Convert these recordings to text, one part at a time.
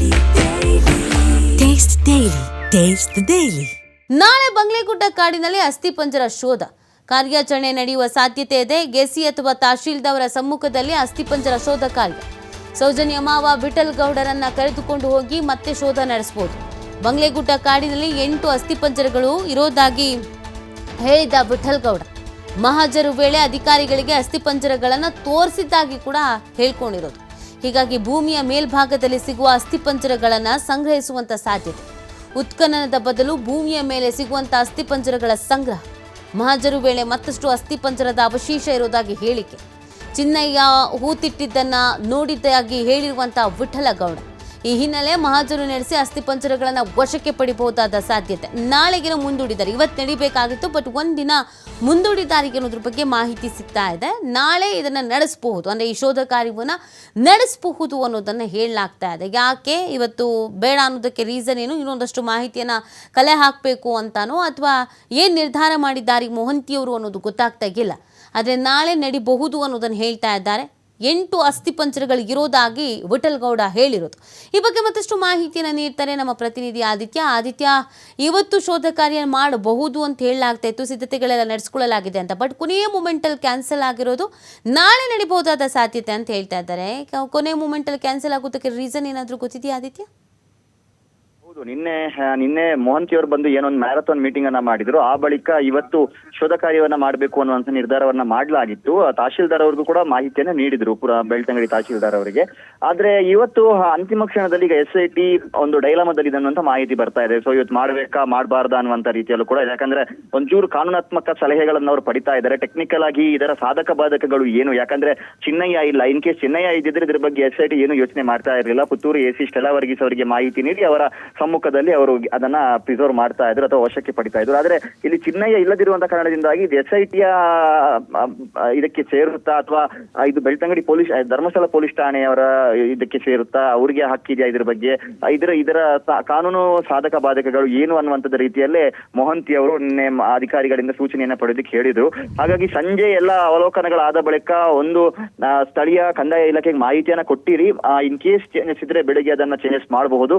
Taste the Daily. Taste the ನಾಳೆ ಬಂಗ್ಲೆಗುಡ್ಡ ಕಾಡಿನಲ್ಲಿ ಅಸ್ಥಿಪಂಜರ ಶೋಧ. ಕಾರ್ಯಾಚರಣೆ ನಡೆಯುವ ಸಾಧ್ಯತೆ ಇದೆ. ಗೆಸಿ ಅಥವಾ ತಹಶೀಲ್ದವರ ಸಮ್ಮುಖದಲ್ಲಿ ಅಸ್ಥಿಪಂಜರ ಶೋಧ ಕಾರ್ಯ. ಸೌಜನ್ಯ ಮಾವ ವಿಠಲ್ ಗೌಡರನ್ನ ಕರೆದುಕೊಂಡು ಹೋಗಿ ಮತ್ತೆ ಶೋಧ ನಡೆಸಬಹುದು ಬಂಗ್ಲೆಗುಡ್ಡ ಕಾಡಿನಲ್ಲಿ ಎಂಟು ಅಸ್ಥಿಪಂಜರಗಳು ಇರೋದಾಗಿ ಹೇಳಿದ ವಿಠಲ್ ಗೌಡ. ಮಹಾಜರು ವೇಳೆ ಅಧಿಕಾರಿಗಳಿಗೆ ಅಸ್ಥಿಪಂಜರಗಳನ್ನು ತೋರಿಸಿದ್ದಾಗಿ ಕೂಡ ಹೇಳ್ಕೊಂಡಿರೋದು. ಹೀಗಾಗಿ ಭೂಮಿಯ ಮೇಲ್ಭಾಗದಲ್ಲಿ ಸಿಗುವ ಅಸ್ಥಿಪಂಜರಗಳನ್ನು ಸಂಗ್ರಹಿಸುವಂತ ಸಾಧ್ಯತೆ. ಉತ್ಖನನದ ಬದಲು ಭೂಮಿಯ ಮೇಲೆ ಸಿಗುವಂತ ಅಸ್ಥಿಪಂಜರಗಳ ಸಂಗ್ರಹ. ಮಹಾಜರು ವೇಳೆ ಮತ್ತಷ್ಟು ಅಸ್ಥಿಪಂಜರದ ಅವಶೇಷ ಇರೋದಾಗಿ ಹೇಳಿಕೆ. ಚಿನ್ನಯ್ಯ ಹೂತಿಟ್ಟಿದ್ದನ್ನ ನೋಡಿದ್ದಾಗಿ ಹೇಳಿರುವಂತ ವಿಠಲ ಗೌಡ. ಈ ಹಿನ್ನೆಲೆ ಮಹಾಜರು ನಡೆಸಿ ಅಸ್ಥಿಪಂಜರಗಳನ್ನು ವಶಕ್ಕೆ ಪಡಿಬಹುದಾದ ಸಾಧ್ಯತೆ. ನಾಳೆಗಿನ ಮುಂದೂಡಿದ್ದಾರೆ ಇವತ್ತು ನಡಿಬೇಕಾಗಿತ್ತು, ಬಟ್ ಒಂದಿನ ಮುಂದೂಡಿದ್ದಾರೆ ಅನ್ನೋದ್ರ ಬಗ್ಗೆ ಮಾಹಿತಿ ಸಿಗ್ತಾ ಇದೆ. ನಾಳೆ ಇದನ್ನ ನಡೆಸಬಹುದು. ಅಂದ್ರೆ ಈ ಶೋಧ ಕಾರ್ಯವನ್ನ ನಡೆಸಬಹುದು ಅನ್ನೋದನ್ನ ಹೇಳಲಾಗ್ತಾ ಇದೆ. ಯಾಕೆ? ಇವತ್ತು ಬೇಡ ಅನ್ನೋದಕ್ಕೆ ರೀಸನ್ ಏನು? ಇನ್ನೊಂದಷ್ಟು ಮಾಹಿತಿಯನ್ನ ಕಲೆ ಹಾಕಬೇಕು ಅಂತಾನೋ ಅಥವಾ ಏನ್ ನಿರ್ಧಾರ ಮಾಡಿದ್ದಾರೆ ಮೋಹಂತಿಯವರು ಅನ್ನೋದು ಗೊತ್ತಾಗ್ತಾ ಇಲ್ಲ ಆದರೆ ನಾಳೆ ನಡಿಬಹುದು ಅನ್ನೋದನ್ನು ಹೇಳ್ತಾ ಇದ್ದಾರೆ. ಎಂಟು ಅಸ್ಥಿಪಂಜರಗಳು ಇರೋದಾಗಿ ವಿಠಲ್ಗೌಡ ಹೇಳಿರೋದು. ಈ ಬಗ್ಗೆ ಮತ್ತಷ್ಟು ಮಾಹಿತಿಯನ್ನು ನೀಡ್ತಾರೆ ನಮ್ಮ ಪ್ರತಿನಿಧಿ ಆದಿತ್ಯ. ಆದಿತ್ಯ, ಇವತ್ತು ಶೋಧ ಕಾರ್ಯ ಮಾಡಬಹುದು ಅಂತ ಹೇಳಲಾಗ್ತಾ ಇತ್ತು. ಸಿದ್ಧತೆಗಳೆಲ್ಲ ನಡೆಸ್ಕೊಳ್ಳಲಾಗಿದೆ ಅಂತ. ಬಟ್ ಕೊನೆಯ ಮೂಮೆಂಟಲ್ಲಿ ಕ್ಯಾನ್ಸಲ್ ಆಗಿರೋದು ನಾಳೆ ನಡಿಬಹುದಾದ ಸಾಧ್ಯತೆ ಅಂತ ಹೇಳ್ತಾ ಇದ್ದಾರೆ. ಕೊನೆಯ ಮೂಮೆಂಟಲ್ಲಿ ಕ್ಯಾನ್ಸಲ್ ಆಗೋದಕ್ಕೆ ರೀಸನ್ ಏನಾದರೂ ಗೊತ್ತಿದೆಯಾ ಆದಿತ್ಯ? ನಿನ್ನೆ ನಿನ್ನೆ ಮೋಹಂತಿ ಅವರು ಬಂದು ಏನೊಂದು ಮ್ಯಾರಥಾನ್ ಮೀಟಿಂಗ್ ಅನ್ನ ಮಾಡಿದ್ರು. ಆ ಬಳಿಕ ಇವತ್ತು ಶೋಧ ಕಾರ್ಯವನ್ನ ಮಾಡಬೇಕು ಅನ್ನುವಂತ ನಿರ್ಧಾರವನ್ನ ಮಾಡಲಾಗಿತ್ತು. ತಹಶೀಲ್ದಾರ್ ಅವ್ರಿಗೂ ಕೂಡ ಮಾಹಿತಿಯನ್ನ ನೀಡಿದ್ರು, ಪುರ ಬೆಳ್ತಂಗಡಿ ತಹಶೀಲ್ದಾರ್ ಅವರಿಗೆ. ಆದ್ರೆ ಇವತ್ತು ಅಂತಿಮ ಕ್ಷಣದಲ್ಲಿ ಈಗ ಎಸ್ ಐ ಟಿ ಒಂದು ಡೈಲಾಮದಲ್ಲಿ ಅನ್ನುವಂತ ಮಾಹಿತಿ ಬರ್ತಾ ಇದೆ. ಸೊ ಇವತ್ತು ಮಾಡ್ಬೇಕಾ, ಮಾಡಬಾರ್ದಾ ಅನ್ನುವಂತ ರೀತಿಯಲ್ಲೂ ಕೂಡ. ಯಾಕಂದ್ರೆ ಒಂಚೂರು ಕಾನೂನಾತ್ಮಕ ಸಲಹೆಗಳನ್ನ ಅವರು ಪಡಿತಾ ಇದ್ದಾರೆ. ಟೆಕ್ನಿಕಲ್ ಆಗಿ ಇದರ ಸಾಧಕ ಬಾಧಕಗಳು ಏನು? ಯಾಕಂದ್ರೆ ಚಿನ್ನಯ್ಯ ಇಲ್ಲ. ಇನ್ ಕೇಸ್ ಚಿನ್ನಯ್ಯ ಇದ್ದಿದ್ರೆ ಇದ್ರ ಬಗ್ಗೆ ಎಸ್ ಐ ಟಿ ಏನು ಯೋಚನೆ ಮಾಡ್ತಾ ಇರಲಿಲ್ಲ. ಪುತ್ತೂರು ಎ ಸಿ ಸ್ಟೆಲಾ ವರ್ಗೀಸ್ ಅವರಿಗೆ ಮಾಹಿತಿ ನೀಡಿ ಅವರ ಸಮ್ಮುಖದಲ್ಲಿ ಅವರು ಅದನ್ನ ಪ್ರಿಸರ್ವ್ ಮಾಡ್ತಾ ಇದ್ರು ಅಥವಾ ವಶಕ್ಕೆ ಪಡಿತಾ ಇದ್ರು. ಆದ್ರೆ ಇಲ್ಲಿ ಚಿನ್ನಯ್ಯ ಇಲ್ಲದಿರುವಂತ ಕಾರಣದಿಂದಾಗಿ ಎಸ್ ಐ ಇದಕ್ಕೆ ಸೇರುತ್ತಾ ಅಥವಾ ಇದು ಬೆಳ್ತಂಗಡಿ ಪೊಲೀಸ್ ಧರ್ಮಸ್ಥಳ ಪೊಲೀಸ್ ಠಾಣೆಯವರ ಇದಕ್ಕೆ ಸೇರುತ್ತಾ ಅವ್ರಿಗೆ ಹಕ್ಕಿದೆಯಾ ಇದ್ರ ಬಗ್ಗೆ? ಇದರ ಇದರ ಕಾನೂನು ಸಾಧಕ ಬಾಧಕಗಳು ಏನು ಅನ್ನುವಂಥದ್ದು ರೀತಿಯಲ್ಲೇ ಮೊಹಂತಿ ಅವರು ನಿನ್ನೆ ಅಧಿಕಾರಿಗಳಿಂದ ಸೂಚನೆಯನ್ನ ಪಡೆಯೋದಕ್ಕೆ ಹೇಳಿದ್ರು. ಹಾಗಾಗಿ ಸಂಜೆ ಎಲ್ಲ ಅವಲೋಕನಗಳಾದ ಬಳಿಕ ಒಂದು ಸ್ಥಳೀಯ ಕಂದಾಯ ಇಲಾಖೆಗೆ ಮಾಹಿತಿಯನ್ನ ಕೊಟ್ಟಿರಿ. ಇನ್ ಕೇಸ್ ಚೇಂಜಸ್ ಇದ್ರೆ ಬೆಳಿಗ್ಗೆ ಅದನ್ನ ಚೇಂಜಸ್ ಮಾಡಬಹುದು.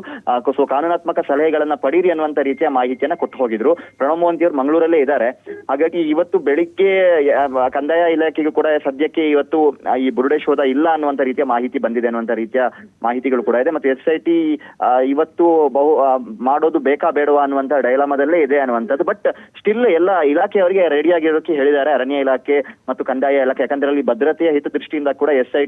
ಸೊ ಕಾನೂನಾತ್ಮಕ ಸಲಹೆಗಳನ್ನ ಪಡೀರಿ ಅನ್ನುವಂತ ರೀತಿಯ ಮಾಹಿತಿಯನ್ನ ಕೊಟ್ಟು ಹೋಗಿದ್ರು. ಪ್ರಣವ್ ಮೋಹಂತಿ ಅವರು ಮಂಗಳೂರಲ್ಲೇ ಇದ್ದಾರೆ. ಹಾಗಾಗಿ ಇವತ್ತು ಬೆಳಿಗ್ಗೆ ಕಂದಾಯ ಇಲಾಖೆಗೂ ಕೂಡ ಸದ್ಯಕ್ಕೆ ಇವತ್ತು ಈ ಬುರುಡೆ ಶೋಧ ಇಲ್ಲ ಅನ್ನುವಂತ ರೀತಿಯ ಮಾಹಿತಿ ಬಂದಿದೆ ಅನ್ನುವಂತ ರೀತಿಯ ಮಾಹಿತಿಗಳು ಕೂಡ ಇದೆ. ಮತ್ತೆ ಎಸ್ ಐ ಟಿ ಇವತ್ತು ಬಹು ಮಾಡೋದು ಬೇಕಾ ಬೇಡವಾ ಅನ್ನುವಂತ ಡೈಲಾಮದಲ್ಲೇ ಇದೆ ಅನ್ನುವಂಥದ್ದು. ಬಟ್ ಸ್ಟಿಲ್ ಎಲ್ಲ ಇಲಾಖೆಯವರಿಗೆ ರೆಡಿ ಆಗಿರೋಕೆ ಹೇಳಿದ್ದಾರೆ. ಅರಣ್ಯ ಇಲಾಖೆ ಮತ್ತು ಕಂದಾಯ ಇಲಾಖೆ. ಯಾಕಂದ್ರೆ ಅಲ್ಲಿ ಭದ್ರತೆಯ ಹಿತದೃಷ್ಟಿಯಿಂದ ಕೂಡ ಎಸ್ ಐ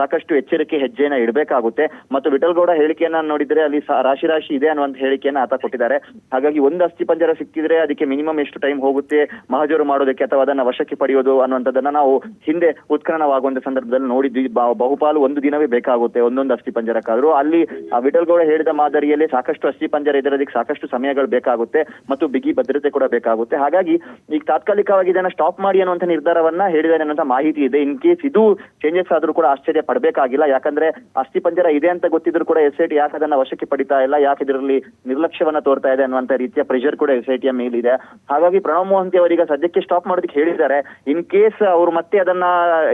ಸಾಕಷ್ಟು ಎಚ್ಚರಿಕೆ, ಹೆಜ್ಜೆಯನ್ನ ಇಡಬೇಕಾಗುತ್ತೆ. ಮತ್ತು ವಿಠಲ್ಗೌಡ ಹೇಳಿಕೆಯನ್ನ ನೋಡಿದ್ರೆ ಅಲ್ಲಿ ರಾಶಿ ರಾಶಿ ಇದೆ ಅನ್ನುವಂತ ಹೇಳಿಕೆಯನ್ನ ಆತ ಕೊಟ್ಟಿದ್ದಾರೆ. ಹಾಗಾಗಿ ಒಂದು ಅಸ್ಥಿ ಪಂಜರ ಸಿಕ್ಕಿದ್ರೆ ಅದಕ್ಕೆ ಮಿನಿಮಮ್ ಎಷ್ಟು ಟೈಮ್ ಹೋಗುತ್ತೆ, ಮಹಜರು ಮಾಡೋದಕ್ಕೆ ಅಥವಾ ಅದನ್ನ ವಶಕ್ಕೆ ಪಡೆಯೋದು ಅನ್ನುವಂಥದ್ದನ್ನ ನಾವು ಹಿಂದೆ ಉತ್ಖನನವಾಗುವಂತ ಸಂದರ್ಭದಲ್ಲಿ ನೋಡಿದ್ವಿ. ಬಹುಪಾಲು ಒಂದು ದಿನವೇ ಬೇಕಾಗುತ್ತೆ ಒಂದೊಂದು ಅಸ್ಥಿ ಪಂಜರಕ್ಕಾದ್ರೂ. ಅಲ್ಲಿ ವಿಠಲ್ಗೌಡ ಹೇಳಿದ ಮಾದರಿಯಲ್ಲಿ ಸಾಕಷ್ಟು ಅಸ್ಥಿ ಪಂಜರ ಇದರದಕ್ಕೆ ಸಾಕಷ್ಟು ಸಮಯಗಳು ಬೇಕಾಗುತ್ತೆ ಮತ್ತು ಬಿಗಿ ಭದ್ರತೆ ಕೂಡ ಬೇಕಾಗುತ್ತೆ. ಹಾಗಾಗಿ ಈಗ ತಾತ್ಕಾಲಿಕವಾಗಿ ಇದನ್ನ ಸ್ಟಾಪ್ ಮಾಡಿ ಅನ್ನುವಂತ ನಿರ್ಧಾರವನ್ನ ಹೇಳಿದ್ದಾರೆ ಅನ್ನುವಂತ ಮಾಹಿತಿ ಇದೆ. ಇನ್ ಕೇಸ್ ಇದು ಚೇಂಜಸ್ ಆದ್ರೂ ಕೂಡ ಆಶ್ಚರ್ಯ ಪಡಬೇಕಾಗಿಲ್ಲ. ಯಾಕಂದ್ರೆ ಅಸ್ಥಿ ಪಂಜರ ಇದೆ ಅಂತ ಗೊತ್ತಿದ್ರು ಕೂಡ ಎಸ್ ಐ ಟಿ ಯಾಕೆ ಅದನ್ನ ವಶಕ್ಕೆ ಪಡಿತಾ ಇಲ್ಲ? ಯಾಕೆ ಇದರಲ್ಲಿ ನಿರ್ಲಕ್ಷ್ಯವನ್ನ ತೋರ್ತಾ ಇದೆ ಅನ್ನುವಂತ ರೀತಿಯ ಪ್ರೆಷರ್ ಕೂಡ ಎಸ್ ಐ ಮೇಲಿದೆ. ಹಾಗಾಗಿ ಪ್ರಣವ್ ಮೋಹಂತಿ ಅವರಿಗೆ ಸದ್ಯಕ್ಕೆ ಸ್ಟಾಪ್ ಮಾಡೋದಕ್ಕೆ ಹೇಳಿದ್ದಾರೆ. ಇನ್ ಕೇಸ್ ಅವರು ಮತ್ತೆ ಅದನ್ನ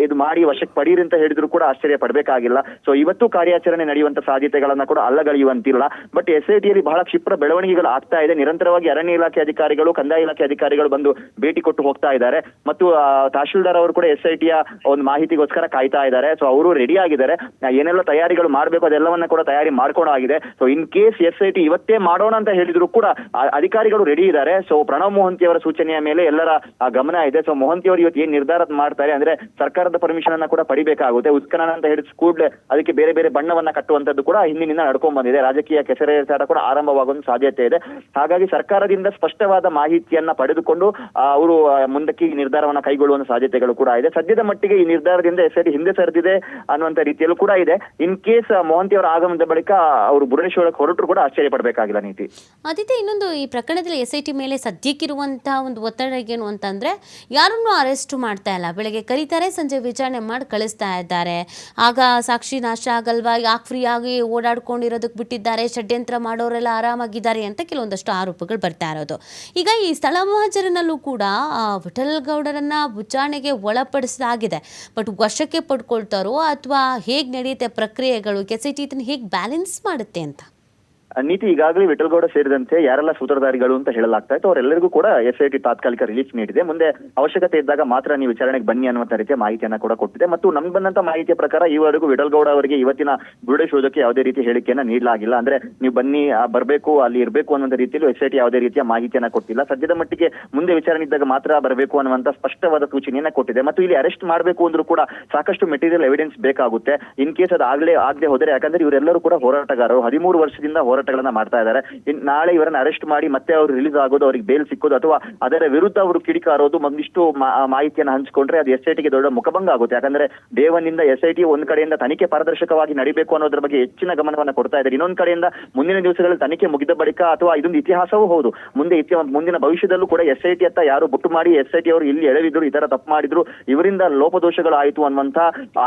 ಇದು ಮಾಡಿ ವಶಕ್ಕೆ ಪಡೀರಿ ಅಂತ ಹೇಳಿದ್ರು ಕೂಡ ಆಶ್ಚರ್ಯ ಪಡಬೇಕಾಗಿಲ್ಲ. ಸೊ ಇವತ್ತು ಕಾರ್ಯಾಚರಣೆ ನಡೆಯುವಂತ ಸಾಧ್ಯತೆಗಳನ್ನ ಕೂಡ ಅಲ್ಲಗಳೆಯುವಂತಿಲ್ಲ. ಬಟ್ ಎಸ್ ಐ ಬಹಳ ಕ್ಷಿಪ್ರ ಬೆಳವಣಿಗೆಗಳು ಆಗ್ತಾ ಇದೆ. ನಿರಂತರವಾಗಿ ಅರಣ್ಯ ಇಲಾಖೆ ಅಧಿಕಾರಿಗಳು, ಕಂದಾಯ ಇಲಾಖೆ ಅಧಿಕಾರಿಗಳು ಬಂದು ಭೇಟಿ ಕೊಟ್ಟು ಹೋಗ್ತಾ ಇದ್ದಾರೆ. ಮತ್ತು ತಹಶೀಲ್ದಾರ್ ಅವರು ಕೂಡ ಎಸ್ ಐ ಟಿಯ ಒಂದು ಮಾಹಿತಿಗೋಸ್ಕರ ಕಾಯ್ತಾ ಇದ್ದಾರೆ. ಸೊ ಅವರು ರೆಡಿ ಆಗಿದ್ದಾರೆ. ಏನೆಲ್ಲ ತಯಾರಿಗಳು ಮಾಡಬೇಕು ಅದೆಲ್ಲವನ್ನ ಕೂಡ ತಯಾರಿ ಮಾಡ್ಕೊಂಡಾಗಿದೆ so in case S I T ಇವತ್ತೇ ಮಾಡೋಣ ಅಂತ ಹೇಳಿದ್ರು ಕೂಡ ಅಧಿಕಾರಿಗಳು ರೆಡಿ ಇದ್ದಾರೆ. ಸೊ ಪ್ರಣವ್ ಮೋಹಂತಿ ಅವರ ಸೂಚನೆಯ ಮೇಲೆ ಎಲ್ಲರ ಗಮನ ಇದೆ. ಸೊ ಮೋಹಂತಿ ಅವರು ಇವತ್ತು ಏನ್ ನಿರ್ಧಾರ ಮಾಡ್ತಾರೆ ಅಂದ್ರೆ ಸರ್ಕಾರದ ಪರ್ಮಿಷನ್ ಅನ್ನ ಕೂಡ ಪಡಿಬೇಕಾಗುತ್ತೆ. ಉತ್ಖನನ ಅಂತ ಹೇಳಿದ ಕೂಡಲೇ ಅದಕ್ಕೆ ಬೇರೆ ಬೇರೆ ಬಣ್ಣವನ್ನ ಕಟ್ಟುವಂತದ್ದು ಕೂಡ ಹಿಂದಿನಿಂದ ನಡ್ಕೊಂಡ್ ಬಂದಿದೆ. ರಾಜಕೀಯ ಕೆಸರೇಸಾಟ ಕೂಡ ಆರಂಭವಾಗುವ ಸಾಧ್ಯತೆ ಇದೆ. ಹಾಗಾಗಿ ಸರ್ಕಾರದಿಂದ ಸ್ಪಷ್ಟವಾದ ಮಾಹಿತಿಯನ್ನ ಪಡೆದುಕೊಂಡು ಅವರು ಮುಂದಕ್ಕೆ ಈ ನಿರ್ಧಾರವನ್ನ ಕೈಗೊಳ್ಳುವ ಸಾಧ್ಯತೆಗಳು ಕೂಡ ಇದೆ. ಸದ್ಯದ ಮಟ್ಟಿಗೆ ಈ ನಿರ್ಧಾರದಿಂದ ಎಸ್ಐಟಿ ಹಿಂದೆ ಸರಿದಿದೆ ಅನ್ನುವಂತ ರೀತಿಯಲ್ಲೂ ಕೂಡ ಇದೆ. ಇನ್ ಕೇಸ್ ಮೋಹಂತಿ ಅವರ ಆಗಮನದ ಬಳಿಕ ಅವರು ಬುರುಡೇಶ್ವರಕ್ಕೆ ಹೊರಟರು ಕೂಡ ಆಶ್ಚರ್ಯ ಪಡಬೇಕಾಗಿಲ್ಲ ನೀತಿ. ಆದಿತ್ಯ ಇನ್ನೊಂದು ಈ ಪ್ರಕರಣದಲ್ಲಿ ಎಸ್ ಐ ಟಿ ಮೇಲೆ ಸದ್ಯಕ್ಕಿರುವಂತಹ ಒಂದು ಒತ್ತಡ ಏನು ಅಂತಂದ್ರೆ ಯಾರನ್ನು ಅರೆಸ್ಟ್ ಮಾಡ್ತಾ ಇಲ್ಲ. ಬೆಳಗ್ಗೆ ಕರೀತಾರೆ ಸಂಜೆ ವಿಚಾರಣೆ ಮಾಡಿ ಕಳಿಸ್ತಾ ಇದ್ದಾರೆ. ಆಗ ಸಾಕ್ಷಿ ನಾಶ ಆಗಲ್ವಾ? ಯಾಕೆ ಫ್ರೀ ಆಗಿ ಓಡಾಡ್ಕೊಂಡಿರೋದಕ್ಕೆ ಬಿಟ್ಟಿದ್ದಾರೆ? ಷಡ್ಯಂತ್ರ ಮಾಡೋರೆಲ್ಲ ಆರಾಮಾಗಿದ್ದಾರೆ ಅಂತ ಕೆಲವೊಂದಷ್ಟು ಆರೋಪಗಳು ಬರ್ತಾ ಇರೋದು. ಈಗ ಈ ಸ್ಥಳ ಮಹಾಜರನಲ್ಲೂ ಕೂಡ ಆ, ವಿಠಲ್ ಗೌಡರನ್ನ ವಿಚಾರಣೆಗೆ ಒಳಪಡಿಸಲಾಗಿದೆ. ಬಟ್ ವಶಕ್ಕೆ ಪಡ್ಕೊಳ್ತಾರೋ ಅಥವಾ ಹೇಗೆ ನಡೆಯುತ್ತೆ ಪ್ರಕ್ರಿಯೆಗಳು ಎಸ್ ಐ ಟಿ ಇದನ್ನ ಹೇಗೆ ಬ್ಯಾಲೆನ್ಸ್ ಮಾಡುತ್ತೆ ಅಂತ? ನೀತಿ ಈಗಾಗಲೇ ವಿಠಲ್ಗೌಡ ಸೇರಿದಂತೆ ಯಾರೆಲ್ಲ ಸೂತ್ರಧಾರಿಗಳು ಅಂತ ಹೇಳಲಾಗ್ತಾ ಇತ್ತು, ಅವರೆಲ್ಲರಿಗೂ ಕೂಡ ಎಸ್ ಐ ಟಿ ತಾತ್ಕಾಲಿಕ ರಿಲೀಫ್ ನೀಡಿದೆ. ಮುಂದೆ ಅವಶ್ಯಕತೆ ಇದ್ದಾಗ ಮಾತ್ರ ನೀವು ವಿಚಾರಣೆಗೆ ಬನ್ನಿ ಅನ್ನುವಂತ ರೀತಿಯ ಮಾಹಿತಿಯನ್ನ ಕೂಡ ಕೊಟ್ಟಿದೆ. ಮತ್ತು ನಮ್ಗೆ ಬಂದಂತ ಮಾಹಿತಿಯ ಪ್ರಕಾರ ಈವರೆಗೂ ವಿಠಲ್ಗೌಡ ಅವರಿಗೆ ಇವತ್ತಿನ ಬಿಡುಗಡೆ ಶೋಧಕ್ಕೆ ಯಾವುದೇ ರೀತಿ ಹೇಳಿಕೆಯನ್ನ ನೀಡಲಾಗಿಲ್ಲ. ಅಂದ್ರೆ ನೀವು ಬನ್ನಿ ಬರಬೇಕು, ಅಲ್ಲಿ ಇರಬೇಕು ಅನ್ನೋ ರೀತಿಯಲ್ಲಿ ಎಸ್ ಐ ಟಿ ಯಾವುದೇ ರೀತಿಯ ಮಾಹಿತಿಯನ್ನ ಕೊಟ್ಟಿಲ್ಲ. ಸದ್ಯದ ಮಟ್ಟಿಗೆ ಮುಂದೆ ವಿಚಾರಣೆ ಇದ್ದಾಗ ಮಾತ್ರ ಬರಬೇಕು ಅನ್ನುವಂತ ಸ್ಪಷ್ಟವಾದ ಸೂಚನೆಯನ್ನ ಕೊಟ್ಟಿದೆ. ಮತ್ತು ಇಲ್ಲಿ ಅರೆಸ್ಟ್ ಮಾಡಬೇಕು ಅಂದ್ರೂ ಕೂಡ ಸಾಕಷ್ಟು ಮೆಟೀರಿಯಲ್ ಎವಿಡೆನ್ಸ್ ಬೇಕಾಗುತ್ತೆ. ಇನ್ ಕೇಸ್ ಅದು ಆಗ್ಲೇ ಆಗದೆ ಹೋದರೆ, ಯಾಕಂದ್ರೆ ಇವರೆಲ್ಲರೂ ಕೂಡ ಹೋರಾಟಗಾರರು. ಹದಿಮೂರು ವರ್ಷದಿಂದ ಹೋರಾಟಗಳನ್ನ ಮಾಡ್ತಾ ಇದ್ದಾರೆ. ನಾಳೆ ಇವರನ್ನ ಅರೆಸ್ಟ್ ಮಾಡಿ ಮತ್ತೆ ಅವರು ರಿಲೀಸ್ ಆಗೋದು ಅವ್ರಿಗೆ ಬೇಲ್ ಸಿಕ್ಕೋದು ಅಥವಾ ಅದರ ವಿರುದ್ಧ ಅವರು ಕಿಡಿಕಾರೋದು ಒಂದಿಷ್ಟು ಮಾಹಿತಿಯನ್ನು ಹಂಚಿಕೊಂಡ್ರೆ ಅದು ಎಸ್ ಐ ಟಿಗೆ ದೊಡ್ಡ ಮುಖಭಂಗ ಆಗುತ್ತೆ. ಯಾಕಂದ್ರೆ ದೇವನಿಂದ ಎಸ್ ಐ ಟಿ ಒಂದ್ ಕಡೆಯಿಂದ ತನಿಖೆ ಪಾರದರ್ಶಕವಾಗಿ ನಡಿಬೇಕು ಅನ್ನೋದ್ರ ಬಗ್ಗೆ ಹೆಚ್ಚಿನ ಗಮನವನ್ನ ಕೊಡ್ತಾ ಇದ್ದಾರೆ. ಇನ್ನೊಂದ್ ಕಡೆಯಿಂದ ಮುಂದಿನ ದಿವಸಗಳಲ್ಲಿ ತನಿಖೆ ಮುಗಿದ ಬಳಿಕ ಅಥವಾ ಇದೊಂದು ಇತಿಹಾಸವೂ ಹೌದು. ಮುಂದೆ ಮುಂದಿನ ಭವಿಷ್ಯದಲ್ಲೂ ಕೂಡ ಎಸ್ ಐ ಟಿ ಅಂತ ಯಾರು ಬುಟ್ಟು ಮಾಡಿ ಎಸ್ ಐ ಟಿ ಅವರು ಇಲ್ಲಿ ಎಳೆದಿದ್ರು, ಈ ತರ ತಪ್ಪು ಮಾಡಿದ್ರು, ಇವರಿಂದ ಲೋಪದೋಷಗಳು ಆಯಿತು ಅನ್ನುವಂತ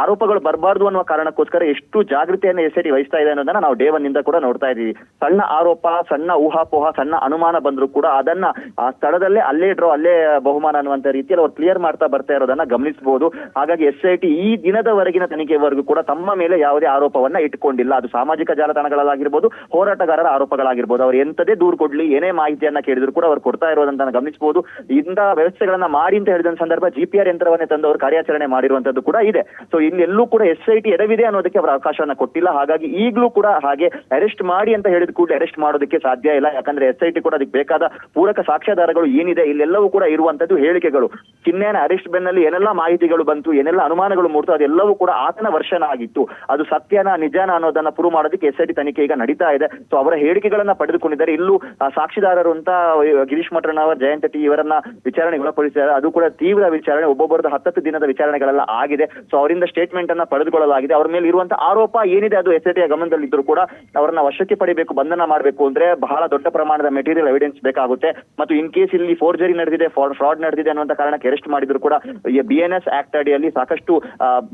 ಆರೋಪಗಳು ಬರಬಾರ್ದು ಅನ್ನುವ ಕಾರಣಕ್ಕೋಸ್ಕರ ಎಷ್ಟು ಜಾಗೃತಿಯನ್ನು ಎಸ್ ಐ ವಹಿಸ್ತಾ ಇದೆ ಅನ್ನೋದನ್ನ ನಾವು ಡೇ ಒನ್ ಇಂದ ಕೂಡ ನೋಡ್ತಾ ಇದೀವಿ ಸಣ್ಣ ಆರೋಪ, ಸಣ್ಣ ಊಹಾಪೋಹ, ಸಣ್ಣ ಅನುಮಾನ ಬಂದ್ರು ಕೂಡ ಅದನ್ನ ಆ ಸ್ಥಳದಲ್ಲೇ ಅಲ್ಲೇ ಇಡ್ರೋ ಅಲ್ಲೇ ಬಹುಮಾನ ಅನ್ನುವಂತ ರೀತಿಯಲ್ಲಿ ಅವ್ರು ಕ್ಲಿಯರ್ ಮಾಡ್ತಾ ಬರ್ತಾ ಇರೋದನ್ನ ಗಮನಿಸಬಹುದು ಹಾಗಾಗಿ ಎಸ್ ಐ ಟಿ ಈ ದಿನದವರೆಗಿನ ತನಿಖೆವರೆಗೂ ಕೂಡ ತಮ್ಮ ಮೇಲೆ ಯಾವುದೇ ಆರೋಪವನ್ನ ಇಟ್ಕೊಂಡಿಲ್ಲ. ಅದು ಸಾಮಾಜಿಕ ಜಾಲತಾಣಗಳಾಗಿರ್ಬೋದು ಹೋರಾಟಗಾರರ ಆರೋಪಗಳಾಗಿರ್ಬೋದು. ಅವ್ರು ಎಂತದೇ ದೂರು ಕೊಡ್ಲಿ, ಏನೇ ಮಾಹಿತಿಯನ್ನ ಕೇಳಿದ್ರು ಕೂಡ ಅವ್ರು ಕೊಡ್ತಾ ಇರೋದಂತ ಗಮನಿಸಬಹುದು ಇಂಥ ವ್ಯವಸ್ಥೆಗಳನ್ನ ಮಾಡಿ ಅಂತ ಹೇಳಿದ ಸಂದರ್ಭ ಜಿ ಪಿ ಆರ್ ಯಂತ್ರವನ್ನೇ ತಂದು ಅವರು ಕಾರ್ಯಾಚರಣೆ ಮಾಡಿರುವಂತದ್ದು ಕೂಡ ಇದೆ. ಸೊ ಇಲ್ಲೆಲ್ಲೂ ಕೂಡ ಎಸ್ ಐ ಟಿ ಎಡವಿದೆ ಅನ್ನೋದಕ್ಕೆ ಅವರ ಅವಕಾಶವನ್ನ ಕೊಟ್ಟಿಲ್ಲ. ಹಾಗಾಗಿ ಈಗಲೂ ಕೂಡ ಹಾಗೆ ಅರೆಸ್ಟ್ ಮಾಡಿ ಅಂತ ಹೇಳಿದ ಕೂಡಲೇ ಅರೆಸ್ಟ್ ಮಾಡೋದಕ್ಕೆ ಸಾಧ್ಯ ಇಲ್ಲ. ಯಾಕಂದ್ರೆ ಎಸ್ ಐ ಕೂಡ ಅದಕ್ಕೆ ಬೇಕಾದ ಪೂರಕ ಸಾಕ್ಷ್ಯಾಧಾರಗಳು ಏನಿದೆ, ಇಲ್ಲೆಲ್ಲವೂ ಕೂಡ ಇರುವಂತದ್ದು ಹೇಳಿಕೆಗಳು. ಚಿನ್ನೇನ ಅರೆಸ್ಟ್ ಬೆನ್ನಲ್ಲಿ ಏನೆಲ್ಲ ಮಾಹಿತಿಗಳು ಬಂತು, ಏನೆಲ್ಲ ಅನುಮಾನಗಳು ಮೂಡ್ತು, ಅದೆಲ್ಲವೂ ಕೂಡ ಆತನ ವರ್ಷನ ಆಗಿತ್ತು. ಅದು ಸತ್ಯನ, ನಿಜಾನ ಅನ್ನೋದನ್ನ ಪ್ರೂವ್ ಮಾಡೋದಕ್ಕೆ ಎಸ್ ಐ ಟಿ ತನಿಖೆ ಈಗ ನಡೀತಾ ಇದೆ. ಸೊ ಅವರ ಹೇಳಿಕೆಗಳನ್ನ ಪಡೆದುಕೊಂಡಿದ್ದಾರೆ. ಇಲ್ಲೂ ಸಾಕ್ಷಿದಾರರು ಅಂತ ಗಿರೀಶ್ ಮಠಣ್ಣವರ್, ಜಯಂತ ಟಿ, ಇವರನ್ನ ವಿಚಾರಣೆ ಒಳಪಡಿಸಿದ್ದಾರೆ. ಅದು ಕೂಡ ತೀವ್ರ ವಿಚಾರಣೆ ಒಬ್ಬೊಬ್ಬರದ ಹತ್ತತ್ತು ದಿನದ ವಿಚಾರಣೆಗಳೆಲ್ಲ ಆಗಿದೆ. ಸೊ ಅವರಿಂದ ಸ್ಟೇಟ್ಮೆಂಟ್ ಅನ್ನ ಪಡೆದುಕೊಳ್ಳಲಾಗಿದೆ. ಅವರ ಮೇಲೆ ಇರುವಂತಹ ಆರೋಪ ಏನಿದೆ, ಅದು ಎಸ್ ಐ ಟಿಯ ಗಮನದಲ್ಲಿದ್ದರೂ ಕೂಡ ಅವರನ್ನ ವಶಕ್ಕೆ ಪಡಿಬೇಕು ಬಂಧನ ಮಾಡಬೇಕು ಅಂದ್ರೆ ಬಹಳ ದೊಡ್ಡ ಪ್ರಮಾಣದ ಮೆಟೀರಿಯಲ್ ಎವಿಡೆನ್ಸ್ ಬೇಕಾಗುತ್ತೆ. ಮತ್ತು ಇನ್ ಕೇಸ್ ಇಲ್ಲಿ ಫೋರ್ಜರಿ ನಡೆದಿದೆ ಫ್ರಾಡ್ ನಡೆದಿದೆ ಅನ್ನುವಂತ ಕಾರಣಕ್ಕೆ ಅರೆಸ್ಟ್ ಮಾಡಿದ್ರು ಕೂಡ ಬಿ ಎನ್ ಎಸ್ ಆಕ್ಟ್ ಅಡಿಯಲ್ಲಿ ಸಾಕಷ್ಟು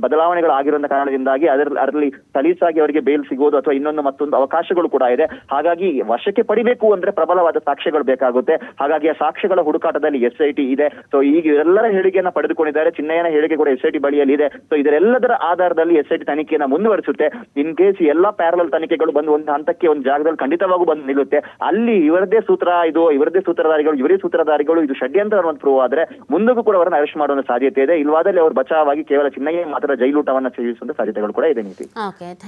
ಬದಲಾವಣೆಗಳು ಆಗಿರುವಂತ ಕಾರಣದಿಂದಾಗಿ ಅದರ, ಅದರಲ್ಲಿ ಸಲೀಸಾಗಿ ಅವರಿಗೆ ಬೇಲ್ ಸಿಗೋದು ಅಥವಾ ಇನ್ನೊಂದು ಮತ್ತೊಂದು ಅವಕಾಶಗಳು ಕೂಡ ಇದೆ. ಹಾಗಾಗಿ ವಶಕ್ಕೆ ಪಡಿಬೇಕು ಅಂದ್ರೆ ಪ್ರಬಲವಾದ ಸಾಕ್ಷ್ಯಗಳು ಬೇಕಾಗುತ್ತೆ. ಹಾಗಾಗಿ ಆ ಸಾಕ್ಷ್ಯಗಳ ಹುಡುಕಾಟದಲ್ಲಿ ಎಸ್ ಐ ಟಿ ಇದೆ. ಸೊ ಈಗ ಇವರೆಲ್ಲರ ಹೇಳಿಕೆಯನ್ನು ಪಡೆದುಕೊಂಡಿದ್ದಾರೆ. ಚಿನ್ನಯ್ಯನ ಹೇಳಿಕೆ ಕೂಡ ಎಸ್ ಐ ಟಿ ಬಳಿಯಲ್ಲಿ ಇದೆ. ಸೊ ಇದರೆಲ್ಲದರ ಆಧಾರದಲ್ಲಿ ಎಸ್ ಐ ಟಿ ತನಿಖೆಯನ್ನ ಮುಂದುವರಿಸುತ್ತೆ. ಇನ್ ಕೇಸ್ ಎಲ್ಲಾ ಪ್ಯಾರಲಲ್ ತನಿಖೆಗಳು ಬಂದು ಒಂದು ಹಂತಕ್ಕೆ ಒಂದು ಜಾಗದಲ್ಲಿ ಖಂಡಿತವಾಗೂ ಬಂದು ನಿಲ್ಲುತ್ತೆ. ಅಲ್ಲಿ ಇವರದೇ ಸೂತ್ರ ಇದು, ಇವರದೇ ಸೂತ್ರಧಾರಿಗಳು, ಇವರೇ ಸೂತ್ರಧಾರಿಗಳು, ಇದು ಷಡ್ಯಂತ್ರ ಅನ್ನೋದು ಪ್ರೂವ್ ಆದ್ರೆ ಮುಂದಕ್ಕೂ ಕೂಡ ಅವರನ್ನ ಅರೆಸ್ಟ್ ಮಾಡುವ ಸಾಧ್ಯತೆ ಇದೆ. ಇಲ್ವಾದಲ್ಲಿ ಅವರು ಬಚಾವಾಗಿ ಕೇವಲ ಚಿನ್ನಯ್ಯ ಮಾತ್ರ ಜೈಲೂಟವನ್ನ ಸೇವಿಸುವಂತ ಸಾಧ್ಯತೆಗಳು ಕೂಡ ಇದೆ ನೀತಿ.